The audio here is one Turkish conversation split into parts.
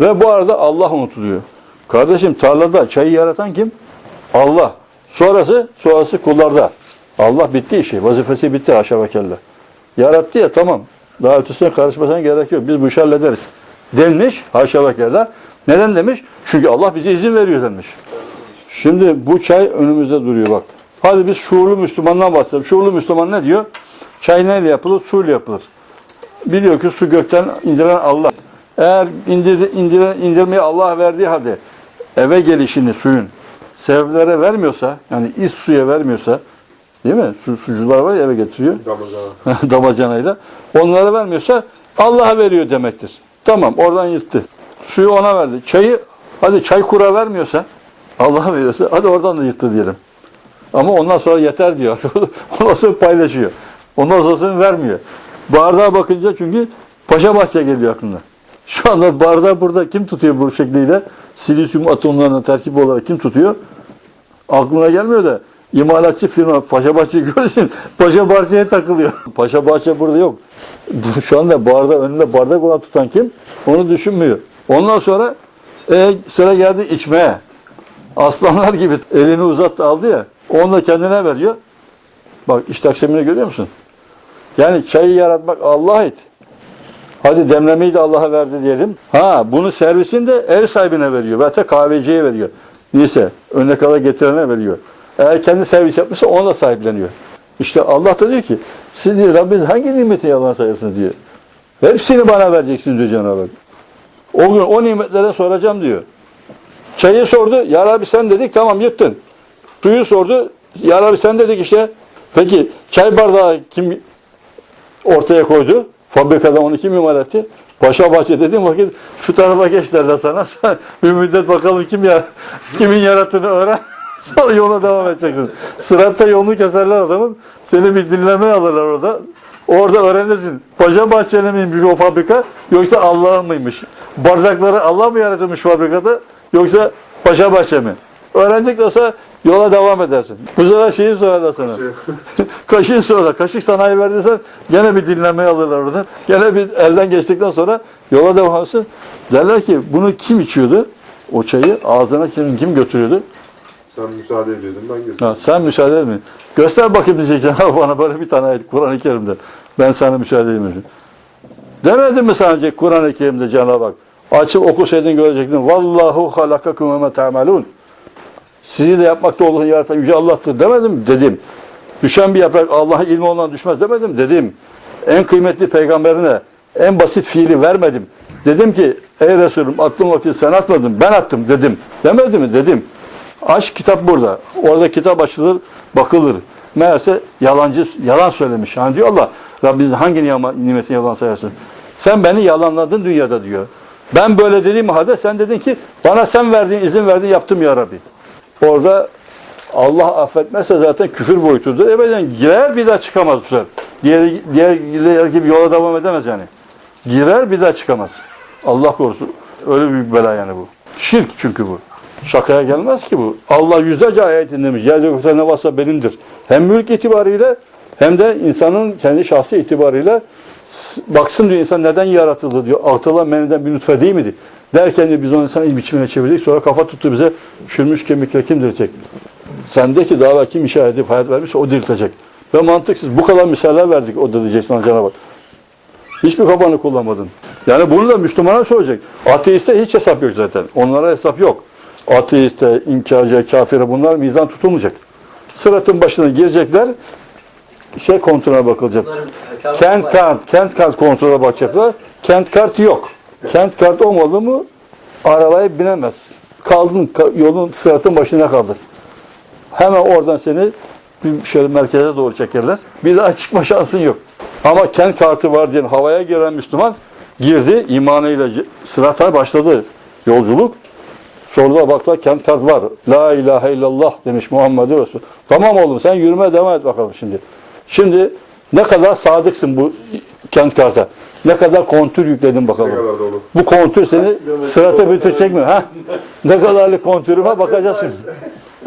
Ve bu arada Allah unutuluyor. Kardeşim tarlada çayı yaratan kim? Allah. Sonrası, sonrası kullarda. Allah bitti işi. Vazifesi bitti haşa ve. Yarattı ya tamam. Daha ötesine karışmasına gerek yok. Biz bu işi hallederiz. Denmiş haşa ve. Neden demiş? Çünkü Allah bize izin veriyor demiş. Şimdi bu çay önümüzde duruyor bak. Hadi biz şuurlu Müslümandan bahsedelim. Şuurlu Müslüman ne diyor? Çay neyle yapılır? Suyla yapılır. Biliyor ki su gökten indiren Allah. Eğer indir, indiren, indirmeyi Allah verdiği halde eve gelişini suyun sebeplere vermiyorsa, yani iç suya vermiyorsa, değil mi? Su, sucular var ya eve getiriyor Damacana. damacanayla. Onlara vermiyorsa Allah'a veriyor demektir. Tamam oradan yırttı. Suyu ona verdi. Çayı hadi çay kura vermiyorsa Allah'a veriyorsa hadi oradan da yırttı diyelim. Ama ondan sonra yeter diyor. ondan sonra paylaşıyor. Ondan sonrasını vermiyor. Bardağa bakınca çünkü Paşa Bahçe geliyor aklına. Şu anda bardağı burada kim tutuyor bu şekliyle? Silisyum atomlarının terkibi olarak kim tutuyor? aklına gelmiyor da imalatçı firma Paşa Bahçe gördün Paşa Bahçe'ye takılıyor. Paşa Bahçe burada yok. Şu anda barda önünde bardak olan tutan kim? Onu düşünmüyor. Ondan sonra e, sıra geldi içmeye. Aslanlar gibi elini uzattı aldı ya. Onu da kendine veriyor. Bak iş taksimini görüyor musun? Yani çayı yaratmak Allah'a ait. Hadi demlemeyi de Allah'a verdi diyelim. Ha bunu servisini de ev sahibine veriyor. Veyahut da kahveciye veriyor. Neyse önüne kadar getirene veriyor. Eğer kendi servis yapmışsa ona da sahipleniyor. İşte Allah da diyor ki siz diyor Rabbiniz hangi nimeti yalan sayırsınız diyor. Hepsini bana vereceksin diyor Cenab-ı Hak. O gün o nimetlere soracağım diyor. Çayı sordu. Ya Rabbi sen dedik tamam yırttın. Suyu sordu. Ya Rabbi sen dedik işte. Peki çay bardağı kim ortaya koydu? Fabrikada onu kim imal etti? Paşa Bahçe dediğim vakit şu tarafa geç derler sana. Bir müddet bakalım kim ya kimin yarattığını öğren. Sonra yoluna devam edeceksin. Sıratta yolunu keserler adamın. Seni bir dinlemeye alırlar orada. Orada öğrenirsin. Paşa Bahçeli miymiş o fabrika yoksa Allah'ın mıymış? Bardakları Allah mı yaratılmış fabrikada yoksa Paşa Bahçe mi? Öğrendikten sonra yola devam edersin. Bu sefer şeyi sorarlar sana. Kaşığı sonra, kaşık sanayi verdiysen gene bir dinlemeye alırlar oradan. Gene bir elden geçtikten sonra yola devam edersin. Derler ki bunu kim içiyordu? O çayı ağzına kim, kim götürüyordu? Sen müsaade ediyordun ben götürdüm. Ha, sen müsaade etme. Göster bakayım diyecek Cenab-ı bana böyle bir tane ayet Kur'an-ı Kerim'de. Ben sana müsaade edeyim. Demedim mi sadece Kur'an-ı Kerim'de Cenab-ı Hak? Açıp okusaydın görecektin. Vallahu halakakum ve ma ta'malun. Sizi de yapmakta olduğunu yaratan Yüce Allah'tır demedim? Dedim. Düşen bir yaprak Allah'ın ilmi olan düşmez demedim? Dedim. En kıymetli peygamberine en basit fiili vermedim. Dedim ki ey Resulüm attığım vakit sen atmadın ben attım dedim. Demedim mi? Dedim. Aç kitap burada. Orada kitap açılır, bakılır. Meğerse yalancı, yalan söylemiş. Hani diyor Allah, Rabbiniz hangi niyama- nimeti yalan sayarsın? Sen beni yalanladın dünyada diyor. Ben böyle dediğim halde sen dedin ki bana sen verdiğin, izin verdiğin yaptım ya Rabbi. Orada Allah affetmezse zaten küfür boyutudur. Ebeden girer bir daha çıkamaz bu sefer. Diğer, diğer, gibi yola devam edemez yani. Girer bir daha çıkamaz. Allah korusun. Öyle büyük bela yani bu. Şirk çünkü bu. Şakaya gelmez ki bu. Allah yüzlerce ayet indirmiş. Yerde gökte ne varsa benimdir. Hem mülk itibariyle hem de insanın kendi şahsi itibariyle baksın diyor insan neden yaratıldı diyor. Atılan meniden bir nutfe değil miydi? Derken diyor, biz onu insan biçimine çevirdik. Sonra kafa tuttu bize çürümüş kemikler kim diriltecek? Sendeki dava kim inşa edip hayat vermişse o diriltecek. Ve mantıksız. Bu kadar misaller verdik o da diyeceksin sana Cenab-ı Hak. Hiçbir kafanı kullanmadın. Yani bunu da Müslümana soracak. Ateiste hiç hesap yok zaten. Onlara hesap yok. Ateiste, inkarcı, kafire bunlar mizan tutulmayacak. Sıratın başına girecekler. Şey kontrole bakılacak. Kent kart, kent kart kontrole bakacaklar. Kent kartı yok. Kent kart olmadı mı arabaya binemez. Kaldın ka- yolun sıratın başına kaldır. Hemen oradan seni şöyle merkeze doğru çekerler. Bir daha çıkma şansın yok. Ama kent kartı var diye havaya giren Müslüman girdi imanıyla sırata başladı yolculuk. Sordular baktılar kent kart var. La ilahe illallah demiş Muhammed Resul. Tamam oğlum sen yürümeye devam et bakalım şimdi. Şimdi ne kadar sadıksın bu kent karta. Ne kadar kontür yükledin bakalım. Ne kadar dolu. Bu kontür seni sırata götürecek mi? Ha? Ne kadarlık kontürü var bakacağız şimdi.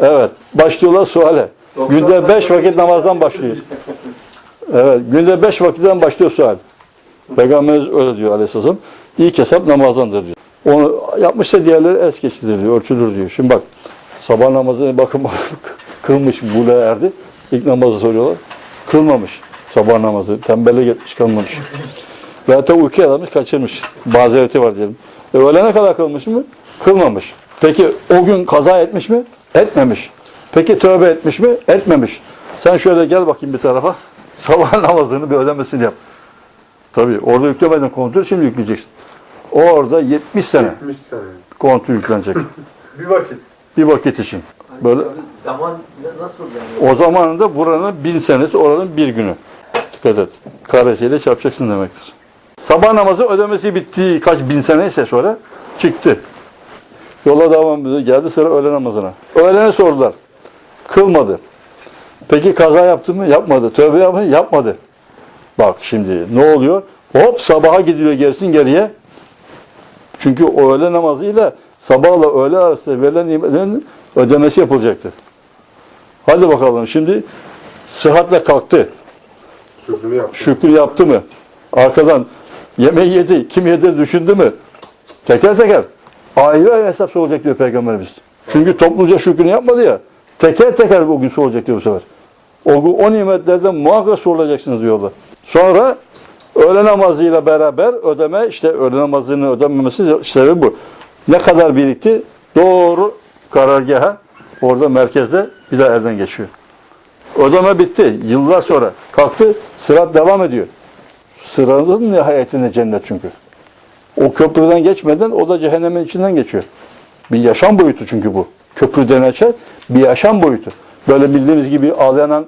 Evet. Başlıyorlar suale. Günde beş vakit namazdan başlıyor. Evet. Günde beş vakitten başlıyor sual. Peygamberimiz öyle diyor aleyhisselam. İlk hesap namazdandır diyor. Onu yapmışsa diğerleri es geçilir diyor, örtülür diyor. Şimdi bak sabah namazını bakın kılmış buluğa erdi. İlk namazı soruyorlar. Kılmamış sabah namazı. Tembellik etmiş kılmamış. Veyahut da uykuya dalmış kaçırmış. Mazereti var diyelim. E, öğlene kadar kılmış mı? Kılmamış. Peki o gün kaza etmiş mi? Etmemiş. Peki tövbe etmiş mi? Etmemiş. Sen şöyle gel bakayım bir tarafa. Sabah namazını bir ödemesini yap. Tabii orada yüklemeden kontrol şimdi yükleyeceksin. Orada 70 sene 70 sene. kontrol yüklenecek. Bir vakit. bir vakit için. Böyle zaman nasıl yani? o zamanında buranın bin senesi, oranın bir günü. Dikkat et. Karesiyle çarpacaksın demektir. Sabah namazı ödemesi bitti. Kaç bin sene ise sonra çıktı. Yola devam ediyor. Geldi sıra öğle namazına. Öğlene sordular. Kılmadı. Peki kaza yaptı mı? Yapmadı. Tövbe yaptı mı? Yapmadı. Bak şimdi ne oluyor? Hop sabaha gidiyor gerisin geriye. Çünkü öğle namazıyla sabahla öğle arasında verilen nimetlerin ödemesi yapılacaktı. Hadi bakalım şimdi sıhhatle kalktı. Şükrünü yaptı. Şükür yaptı mı? Arkadan yemeği yedi. Kim yedi düşündü mü? Teker teker. Ayrı ayrı hesap soracak diyor Peygamberimiz. Çünkü topluca şükrünü yapmadı ya. Teker teker bugün soracak diyor bu sefer. O, o nimetlerden muhakkak sorulacaksınız diyorlar. Sonra öğle namazıyla beraber ödeme, işte öğle namazını ödenmemesi sebebi bu. Ne kadar birikti? Doğru karargaha, orada merkezde bir daha elden geçiyor. Ödeme bitti. Yıllar sonra kalktı. Sırat devam ediyor. Sıranın nihayetinde cennet çünkü. O köprüden geçmeden o da cehennemin içinden geçiyor. Bir yaşam boyutu çünkü bu. Köprü denen şey bir yaşam boyutu. Böyle bildiğimiz gibi ağlayan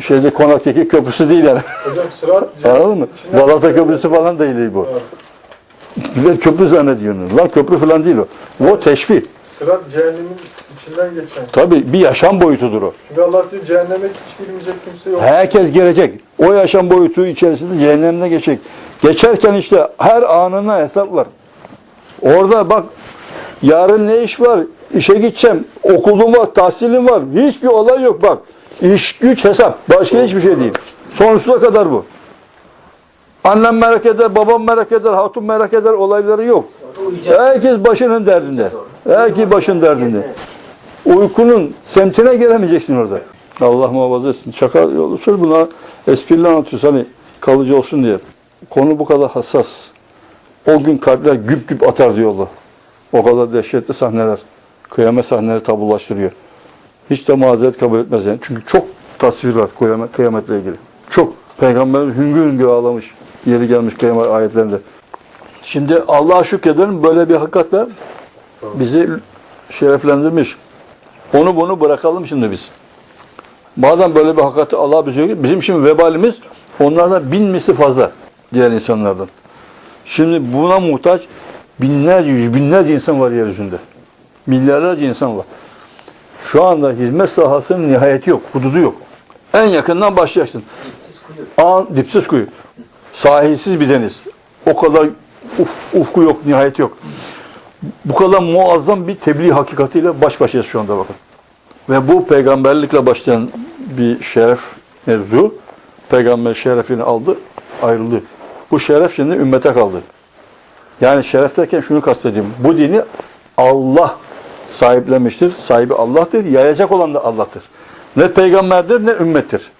şeyde konaktaki köprüsü değil yani. Hocam sırat Anladın mı? Galata. Köprüsü falan değil bu. Evet. Köprü zannediyorsunuz. Lan köprü falan değil o. O teşbih. Sırat cehennemin içinden geçen. Tabii bir yaşam boyutudur o. Çünkü Allah diyor cehenneme hiç girmeyecek kimse yok. Herkes gelecek. O yaşam boyutu içerisinde cehennemine geçecek. Geçerken işte her anına hesap var. Orada bak yarın ne iş var? İşe gideceğim. Okulum var, tahsilim var. Hiçbir olay yok bak. İş, güç, hesap. Başka hiçbir şey değil. Sonsuza kadar bu. Annem merak eder, babam merak eder, hatun merak eder olayları yok. Herkes başının derdinde. Herkes başın derdinde. Uykunun semtine gelemeyeceksin orada. Allah muhafaza etsin. Şaka söyle buna esprili anlatıyorsun hani kalıcı olsun diye. Konu bu kadar hassas. O gün kalpler güp güp atar diyorlar. O kadar dehşetli sahneler. Kıyamet sahneleri tabulaştırıyor. Hiç de mazeret kabul etmez yani. Çünkü çok tasvir var kıyamet, kıyametle ilgili. Çok. Peygamberimiz hüngür hüngür ağlamış. Yeri gelmiş kıyamet ayetlerinde. Şimdi Allah'a şükredelim böyle bir hakikatle bizi şereflendirmiş. Onu bunu bırakalım şimdi biz. Madem böyle bir hakikati Allah bize yok, bizim şimdi vebalimiz onlardan bin misli fazla diğer insanlardan. Şimdi buna muhtaç binlerce, yüz binlerce insan var yeryüzünde. Milyarlarca insan var. Şu anda hizmet sahasının nihayeti yok, hududu yok. En yakından başlayacaksın. Dipsiz kuyu. An, dipsiz kuyu. Sahilsiz bir deniz. O kadar uf, ufku yok, nihayet yok. Bu kadar muazzam bir tebliğ hakikatiyle baş başayız şu anda bakın. Ve bu peygamberlikle başlayan bir şeref mevzu. Peygamber şerefini aldı, ayrıldı. Bu şeref şimdi ümmete kaldı. Yani şeref derken şunu kastediyorum. Bu dini Allah sahiplenmiştir. Sahibi Allah'tır. Yayacak olan da Allah'tır. Ne peygamberdir ne ümmettir.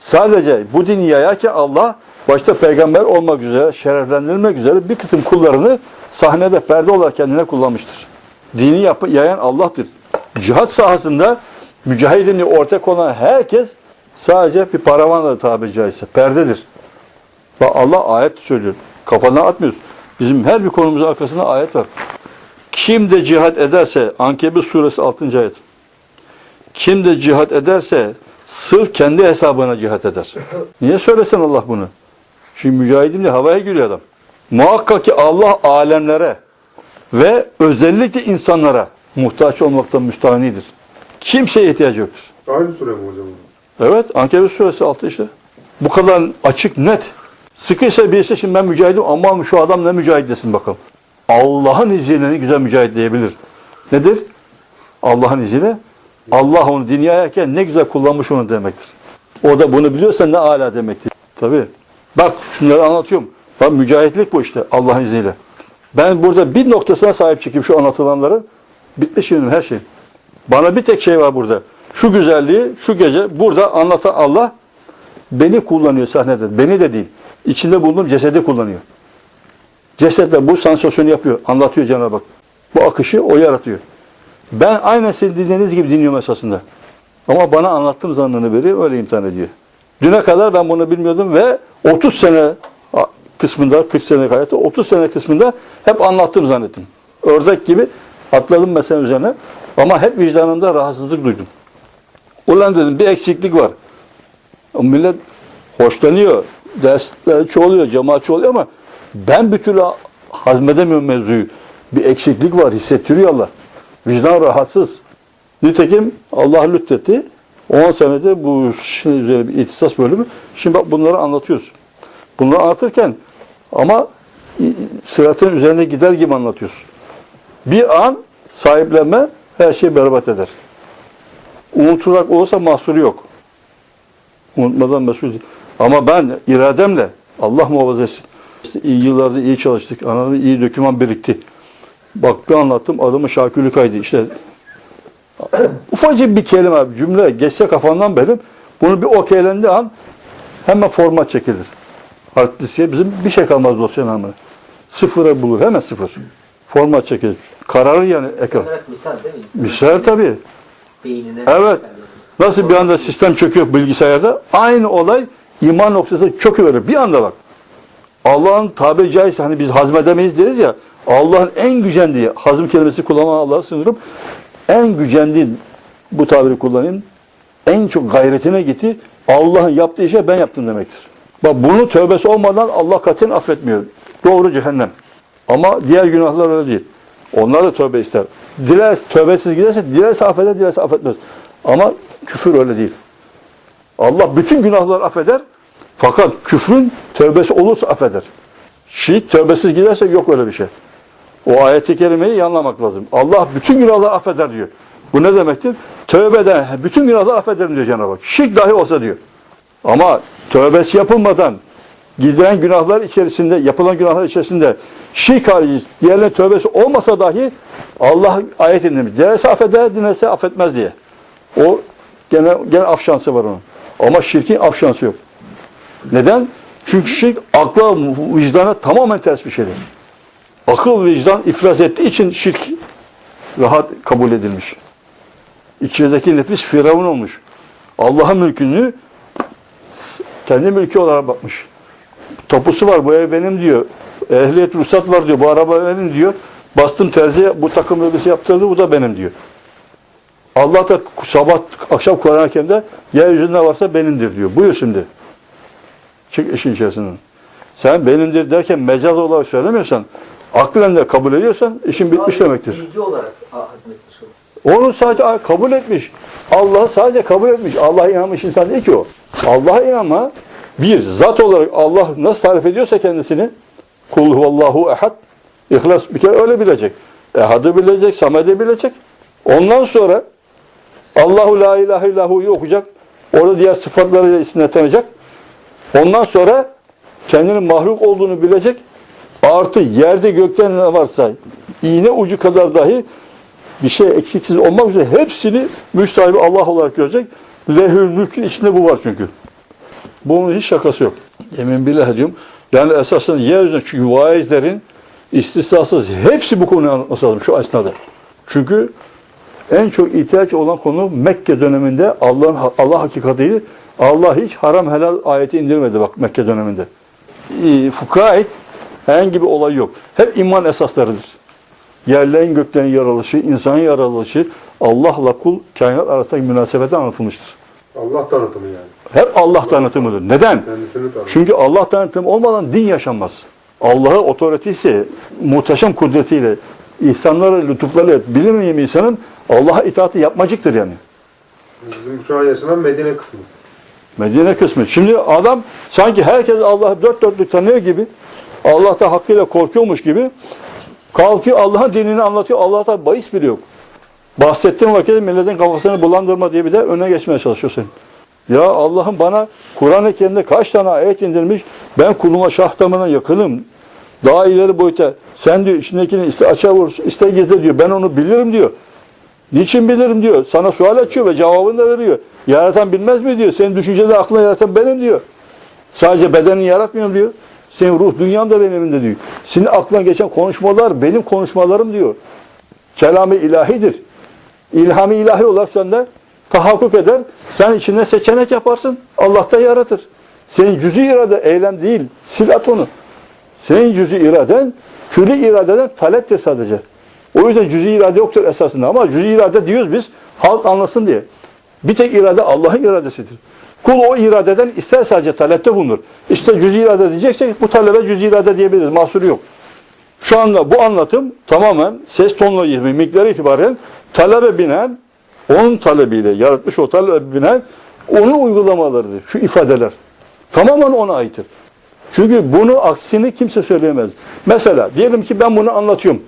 Sadece bu dini yayarken Allah başta peygamber olmak üzere, şereflendirmek üzere bir kısım kullarını sahnede perde olarak kendine kullanmıştır. Dini yap- yayan Allah'tır. Cihat sahasında mücahidini ortaya konan herkes sadece bir paravanla tabiri caizse, perdedir. Bak Allah ayet söylüyor. Kafadan atmıyoruz. Bizim her bir konumuzun arkasında ayet var. Kim de cihat ederse, Ankebut suresi 6. ayet. Kim de cihat ederse sırf kendi hesabına cihat eder. Niye söylesin Allah bunu? Şimdi mücahidim de havaya giriyor adam. Muhakkak ki Allah alemlere ve özellikle insanlara muhtaç olmaktan müstahanidir. Kimseye ihtiyacı yoktur. Aynı süre mi hocam? Evet, Ankebut suresi 6 işte. Bu kadar açık, net. Sıkıysa birisi şimdi ben mücahidim aman şu adam ne mücahid desin bakalım. Allah'ın izniyle ne güzel mücahid diyebilir. Nedir? Allah'ın izniyle. Allah onu dünyayken ne güzel kullanmış onu demektir. O da bunu biliyorsa ne ala demektir. Tabii. Bak şunları anlatıyorum. Bak mücahitlik bu işte Allah'ın izniyle. Ben burada bir noktasına sahip çıkayım şu anlatılanların. Bitmiş benim her şey. Bana bir tek şey var burada. Şu güzelliği şu gece burada anlatan Allah beni kullanıyor sahnede. Beni de değil. İçinde bulunduğum cesedi kullanıyor. Cesetle bu sansasyonu yapıyor. Anlatıyor Cenab-ı Hak. Bu akışı o yaratıyor. Ben aynen sizin dinlediğiniz gibi dinliyorum esasında. Ama bana anlattığım zannını veriyor, öyle imtihan ediyor. Düne kadar ben bunu bilmiyordum ve 30 sene kısmında, 40 sene hayatı, 30 sene kısmında hep anlattım zannettim. Ördek gibi atladım mesele üzerine ama hep vicdanımda rahatsızlık duydum. Ulan dedim bir eksiklik var. O millet hoşlanıyor, dersler çoğalıyor, cemaat çoğalıyor ama ben bir türlü hazmedemiyorum mevzuyu. Bir eksiklik var, hissettiriyor Allah. Vicdan rahatsız. Nitekim Allah lütfetti. 10 senede bu şey üzerine bir ihtisas bölümü. Şimdi bak bunları anlatıyoruz. Bunları anlatırken ama sıratın üzerinde gider gibi anlatıyoruz. Bir an sahiplenme her şeyi berbat eder. Unutulak olursa mahsuru yok. Unutmadan mesul. Ama ben irademle Allah muhafaza etsin. İşte iyi yıllarda iyi çalıştık. Anladın mı? İyi döküman birikti. Bak bir anlattım adamın şakülü kaydı. İşte ufacık bir kelime, cümle geçse kafamdan benim. Bunu bir okeylendiği an hemen format çekilir. Hard bizim bir şey kalmaz dosyanın amına. Sıfıra bulur. Hemen sıfır. Format çekilir. Kararır yani ekran. misal değil mi? Misal tabii. Beynine Evet. misal. Nasıl bir anda sistem çöküyor bilgisayarda? Aynı olay iman noktası çöküverir. Bir anda bak. Allah'ın tabiri caizse hani biz hazmedemeyiz deriz ya. Allah'ın en gücendiği, hazım kelimesi kullanan Allah'a sınırım. En gücendiği bu tabiri kullanayım. En çok gayretine gitti. Allah'ın yaptığı işe ben yaptım demektir. Bak bunu tövbesi olmadan Allah katiyen affetmiyor. Doğru cehennem. Ama diğer günahlar öyle değil. Onlar da tövbe ister. Diler tövbesiz giderse dilerse affeder, dilerse affetmez. Ama küfür öyle değil. Allah bütün günahları affeder. Fakat küfrün tövbesi olursa affeder. Şirk tövbesiz giderse yok öyle bir şey. O ayeti kerimeyi iyi anlamak lazım. Allah bütün günahları affeder diyor. Bu ne demektir? Tövbeden bütün günahları affederim diyor Cenab-ı Hak. Şirk dahi olsa diyor. Ama tövbesi yapılmadan giden günahlar içerisinde, yapılan günahlar içerisinde şirk harici diğerlerinin tövbesi olmasa dahi Allah ayet indirmiş. Dilerse affeder, dilerse affetmez diye. O gene, gene af şansı var onun. Ama şirkin af şansı yok. Neden? Çünkü şirk akla, vicdana tamamen ters bir şeydir. Akıl vicdan iflas ettiği için şirk rahat kabul edilmiş. İçerideki nefis firavun olmuş. Allah'ın mülkünü kendi mülkü olarak bakmış. Tapusu var, bu ev benim diyor. Ehliyet ruhsat var diyor, bu araba benim diyor. Bastım terziye, bu takım elbise yaptırdı, bu da benim diyor. Allah da sabah, akşam Kur'an-ı Hakim'de yeryüzünde varsa benimdir diyor. Buyur şimdi. Çık işin içerisinden. Sen benimdir derken mecaz olarak söylemiyorsan, aklen de kabul ediyorsan işin bitmiş demektir. Bilgi olarak hazmetmiş olur. Onu sadece kabul etmiş. Allah'ı sadece kabul etmiş. Allah'a inanmış insan değil ki o. Allah'a inanma bir zat olarak Allah nasıl tarif ediyorsa kendisini kul huvallahu ehad İhlas bir kere öyle bilecek. Ehad'ı bilecek, Samed'i bilecek. Ondan sonra Allahu la ilahe illahu okuyacak. Orada diğer sıfatlarıyla ismini tanıyacak. Ondan sonra kendinin mahluk olduğunu bilecek. Artı yerde gökte ne varsa iğne ucu kadar dahi bir şey eksiksiz olmak üzere hepsini mülk Allah olarak görecek. Lehül mülkün içinde bu var çünkü. Bunun hiç şakası yok. Yemin billah diyorum. Yani esasında yeryüzünde çünkü vaizlerin istisnasız hepsi bu konuyu anlatması şu esnada. Çünkü en çok ihtiyaç olan konu Mekke döneminde Allah'ın Allah hakikatiydi. Allah hiç haram helal ayeti indirmedi bak Mekke döneminde. Fukah'a herhangi bir olay yok. Hep iman esaslarıdır. Yerlerin göklerin yaratılışı, insanın yaratılışı, Allah'la kul kainat arasındaki münasebete anlatılmıştır. Allah tanıtımı yani. Hep Allah tanıtımıdır. Neden? Çünkü Allah tanıtımı olmadan din yaşanmaz. Allah'ı otoritesi, muhteşem kudretiyle, ihsanlarıyla, lütuflarıyla bilinmeyen insanın Allah'a itaati yapmacıktır yani. Bizim şu an yaşanan Medine kısmı. Medine kısmı. Şimdi adam sanki herkes Allah'ı dört dörtlük tanıyor gibi, Allah'ta hakkıyla korkuyormuş gibi kalkıyor Allah'ın dinini anlatıyor. Allah'ta bahis bile yok. Bahsettiğin vakitte milletin kafasını bulandırma diye bir de öne geçmeye çalışıyor senin. Ya Allah'ım bana Kur'an-ı Kerim'de kaç tane ayet indirmiş, ben kuluma şah damarına yakınım. Daha ileri boyuta sen diyor içindekini iste açığa vurursun, iste gizle diyor. Ben onu bilirim diyor. Niçin bilirim diyor. Sana sual açıyor ve cevabını da veriyor. Yaratan bilmez mi diyor. Senin düşüncede aklına yaratan benim diyor. Sadece bedenini yaratmıyorum diyor. Senin ruh dünyam da benim elimde diyor. Senin aklına geçen konuşmalar benim konuşmalarım diyor. Kelam-ı ilahidir. İlham-ı ilahi olarak sende tahakkuk eder. Sen içinde seçenek yaparsın. Allah da yaratır. Senin cüz'i irade eylem değil. Sil at onu. Senin cüz'i iraden külli iradeden taleptir sadece. O yüzden cüz'i irade yoktur esasında ama cüz'i irade diyoruz biz halk anlasın diye. Bir tek irade Allah'ın iradesidir. Kul o iradeden ister sadece talepte bulunur. İşte cüz'i irade diyeceksek bu talebe cüz'i irade diyebiliriz. Mahsuru yok. Şu anda bu anlatım tamamen ses tonları gibi miktarı itibaren talebe binen, onun talebiyle yaratmış o talebe binen onun uygulamalarıdır. Şu ifadeler. Tamamen ona aittir. Çünkü bunu aksini kimse söyleyemez. Mesela diyelim ki ben bunu anlatıyorum.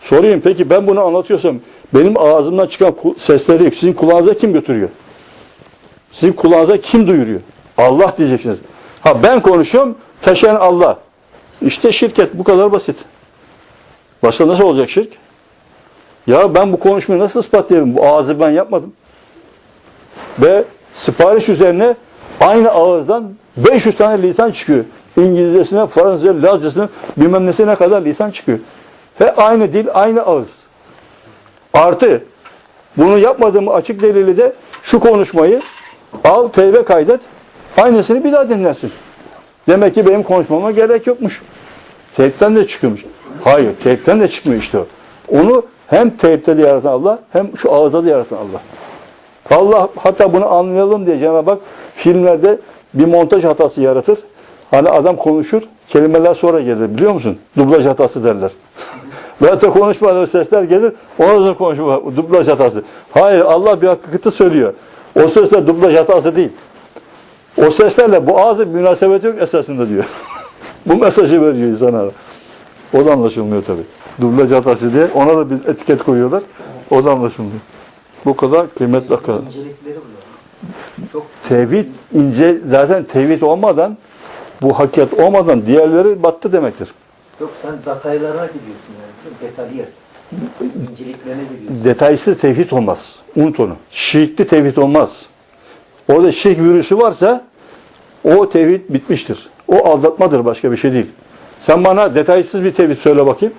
Sorayım peki ben bunu anlatıyorsam benim ağzımdan çıkan sesleri sizin kulağınıza kim götürüyor? Sizin kulağınıza kim duyuruyor? Allah diyeceksiniz. Ha ben konuşuyorum, taşıyan Allah. İşte şirket bu kadar basit. Başka nasıl olacak şirk? Ya ben bu konuşmayı nasıl ispatlayayım? Bu ağzı ben yapmadım. Ve sipariş üzerine aynı ağızdan 500 tane lisan çıkıyor. İngilizcesine, Fransızca, Lazcasına, bilmem nesine kadar lisan çıkıyor. Ve aynı dil, aynı ağız. Artı, bunu yapmadığımı açık delili de şu konuşmayı al, teybe kaydet, aynısını bir daha dinlersin. Demek ki benim konuşmama gerek yokmuş. Teypten de çıkıyormuş. Hayır, teypten de çıkmıyor işte o. Onu hem teypte de yaratan Allah, hem şu ağızda da yaratan Allah. Allah hatta bunu anlayalım diye Cenab-ı Hak filmlerde bir montaj hatası yaratır. Hani adam konuşur, kelimeler sonra gelir biliyor musun? Dublaj hatası derler. Veyahut da konuşmadan sesler gelir, ona sonra konuşma, dublaj hatası. Hayır, Allah bir hakikati söylüyor. O sesler dublaj hatası değil. O seslerle bu ağzın münasebeti yok esasında diyor. bu mesajı veriyor insana. O da anlaşılmıyor tabii. Dublaj hatası diye ona da bir etiket koyuyorlar. O da anlaşılmıyor. Bu kadar kıymetli hakikaten. Çok Tevhid ince, zaten tevhid olmadan, bu hakikat olmadan diğerleri battı demektir. yok sen detaylarına gidiyorsun yani. Detaylı İnceliklerine gidiyorsun. Detaysız tevhid olmaz. Unut onu. Şirkli tevhid olmaz. Orada şirk virüsü varsa o tevhid bitmiştir. O aldatmadır başka bir şey değil. Sen bana detaysız bir tevhid söyle bakayım.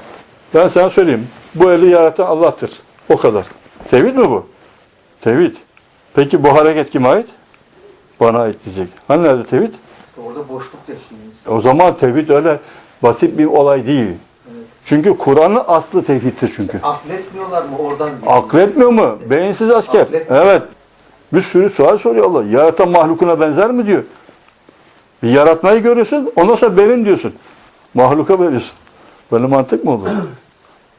Ben sana söyleyeyim. Bu eli yaratan Allah'tır. O kadar. Tevhid mi bu? Tevhid. Peki bu hareket kime ait? Bana ait diyecek. Hani nerede tevhid? İşte orada boşluk yaşıyor insan. O zaman tevhid öyle basit bir olay değil. Evet. Çünkü Kur'an'ın aslı tevhiddir çünkü. Akletmiyorlar mı oradan? geliyor. Akletmiyor mu? Beyinsiz asker. Akletmiyor. Evet. Bir sürü sual soruyor Allah. Yaratan mahlukuna benzer mi diyor. Bir yaratmayı görüyorsun, ondan sonra benim diyorsun. Mahluka veriyorsun. Böyle mantık mı olur?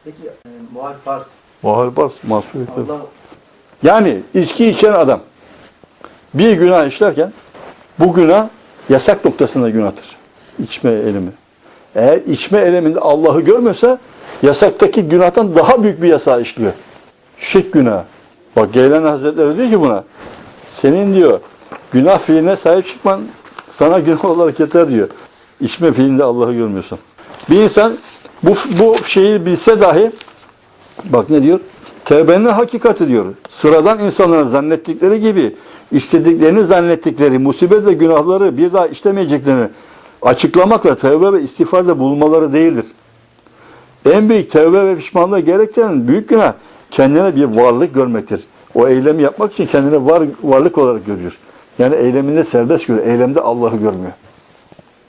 Peki e, muhal farz. Mahal bas, mahsul. Allah Yani içki içen adam bir günah işlerken bu günah yasak noktasında günahtır. İçme eylemi. Eğer içme eyleminde Allah'ı görmüyorsa yasaktaki günahtan daha büyük bir yasağı işliyor. Şirk günahı. Bak Geylan Hazretleri diyor ki buna senin diyor günah fiiline sahip çıkman sana günah olarak yeter diyor. İçme fiilinde Allah'ı görmüyorsan. Bir insan bu, bu şeyi bilse dahi Bak ne diyor? Tevbenin hakikati diyor. Sıradan insanların zannettikleri gibi istediklerini zannettikleri musibet ve günahları bir daha işlemeyeceklerini açıklamakla tevbe ve istiğfarda bulunmaları değildir. En büyük tevbe ve pişmanlığı gerektiren büyük günah kendine bir varlık görmektir. O eylemi yapmak için kendine var, varlık olarak görüyor. Yani eyleminde serbest görüyor. Eylemde Allah'ı görmüyor.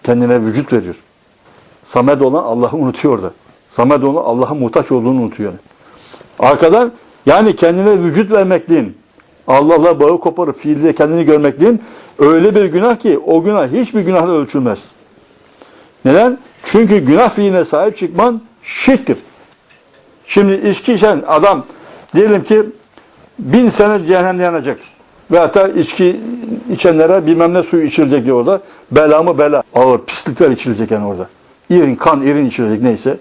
Kendine vücut veriyor. Samet olan Allah'ı unutuyor orada. Samet olan Allah'a muhtaç olduğunu unutuyor. Arkadan yani kendine vücut vermekliğin, Allah'la bağı koparıp fiilde kendini görmekliğin öyle bir günah ki o günah hiçbir günahla ölçülmez. Neden? Çünkü günah fiiline sahip çıkman şirktir. Şimdi içki içen adam diyelim ki bin sene cehennemde yanacak. Ve hatta içki içenlere bilmem ne suyu içilecek diyor orada. Bela mı bela. Ağır pislikler içilecek yani orada. İrin, kan, irin içilecek neyse.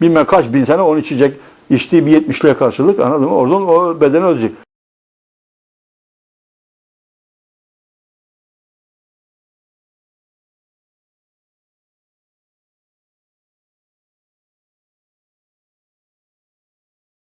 Bilmem kaç bin sene onu içecek. İçtiği bir yetmişliğe karşılık anladın mı? Oradan o bedeni ölecek.